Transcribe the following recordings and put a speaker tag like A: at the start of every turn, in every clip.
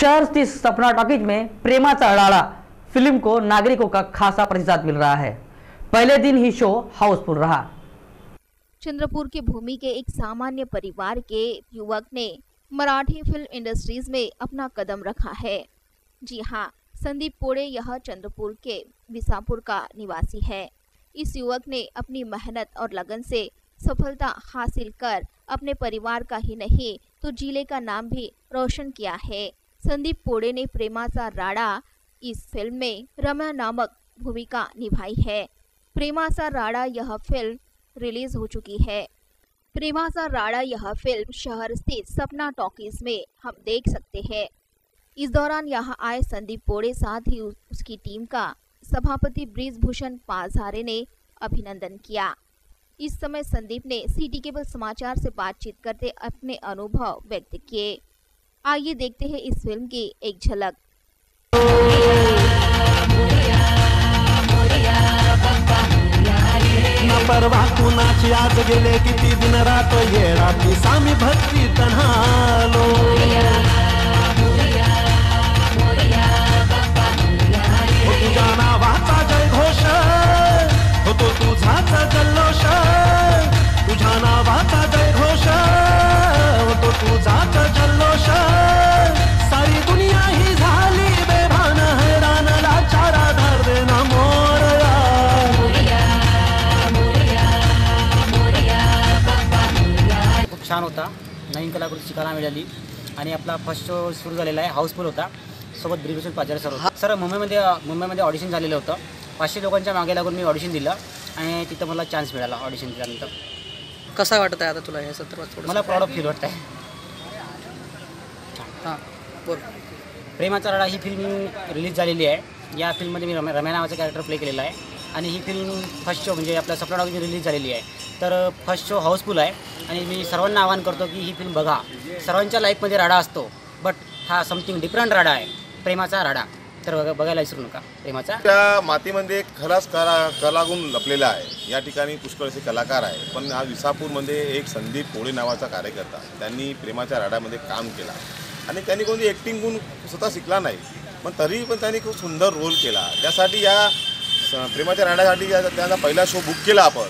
A: शहर स्थित सपना टॉकीज में प्रेमा अड़ाड़ा फ़िल्म को नागरिकों का खासा प्रतिसाद मिल रहा है। पहले दिन ही शो हाउसफुल रहा।
B: चंद्रपुर के भूमि के एक सामान्य परिवार के युवक ने मराठी फ़िल्म इंडस्ट्रीज़ में अपना कदम रखा है। जी हाँ संदीप पोड़े यह चंद्रपुर के विसापुर का निवासी है। इस युवक ने अपनी मेहनत और लगन से सफलता हासिल कर अपने परिवार का ही नहीं तो ज़िले का नाम भी रोशन किया है। संदीप पोड़े ने प्रेमाचा राड़ा इस फ़िल्म में रम्या नामक भूमिका निभाई है। प्रेमाचा राड़ा यह फ़िल्म रिलीज़ हो चुकी है। प्रेमाचा राड़ा यह फ़िल्म शहर स्थित सपना टॉकीज में हम देख सकते हैं। इस दौरान यहाँ आए संदीप पोड़े, साथ ही उसकी टीम का सभापति ब्रिजभूषण पालझारे ने अभिनंदन किया। इस समय संदीप ने सिटी केबल समाचार से बातचीत करते अपने अनुभव व्यक्त किए। आइए देखते हैं इस फ़िल्म की एक झलक।
C: परवा कुणाची आज गेले किती दिन रात, ये रात्री सामी भक्ती तन्हालो
D: छान होता. नवीन कलाकृती शिकायला मिळाली आणि आपला फर्स्ट शो सुरू झालेला आहे हाऊसफुल होता. सोबत ब्रिगेशन पाचारे सर होते. सर मुंबईमध्ये मुंबईमध्ये ऑडिशन झालेलं होतं. पाचशे लोकांच्या मागे लागून मी ऑडिशन दिलं आणि तिथं मला चान्स मिळाला ऑडिशन दिल्यानंतर
E: कसा वाटत आहे आता तुला या संदर्भात थोडं
D: मला प्राऊड ऑफ फील वाटत आहे
E: हां बोल.
D: प्रेमाचा रडा ही फिल्म रिलीज झालेली आहे. या फिल्ममध्ये मी रम्या रम्या नावाचा कॅरेक्टर प्ले केलेला आहे. आणि ही फिल्म फर्स्ट शो म्हणजे आपल्या सपना रिलीज झालेली आहे. तर फर्स्ट शो हाऊसफुल आहे. आणि मी सर्वांना आवाहन करतो की ही फिल्म बघा. सर्वांच्या लाईफमध्ये राडा असतो. बट हा समथिंग डिफरंट राडा आहे. प्रेमाचा राडा. तर बघा बघायला विसरू नका. प्रेमाचा?
F: त्या मातीमध्ये एक खराच कला कलागुण लपलेला आहे. या ठिकाणी पुष्कळ असे कलाकार आहे पण हा विसापूरमध्ये एक संदीप कोळी नावाचा कार्यकर्ता. त्यांनी प्रेमाच्या राड्यामध्ये काम केला. आणि त्यांनी कोणती ॲक्टिंग गुण स्वतः शिकला नाही. पण तरी पण त्यांनी खूप सुंदर रोल केला. त्यासाठी या प्रेमाच्या राहण्यासाठी या- त्यांचा पहिला शो बुक केला आपण.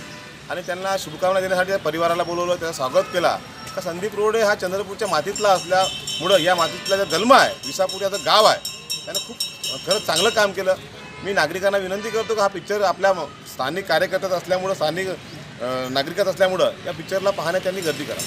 F: आणि त्यांना शुभकामना देण्यासाठी परिवाराला बोलवलं त्याचं स्वागत केला. का संदीप रोडे हा चंद्रपूरच्या मातीतला असल्यामुळं या मातीतला जो जन्म आहे विसापूर याचं गाव आहे त्यानं खूप खरंच चांगलं काम केलं. मी नागरिकांना विनंती करतो की हा पिक्चर आपल्या म- स्थानिक कार्यकर्त्यात असल्यामुळं स्थानिक नागरिकात असल्यामुळं या पिक्चरला पाहण्यात त्यांनी गर्दी करा.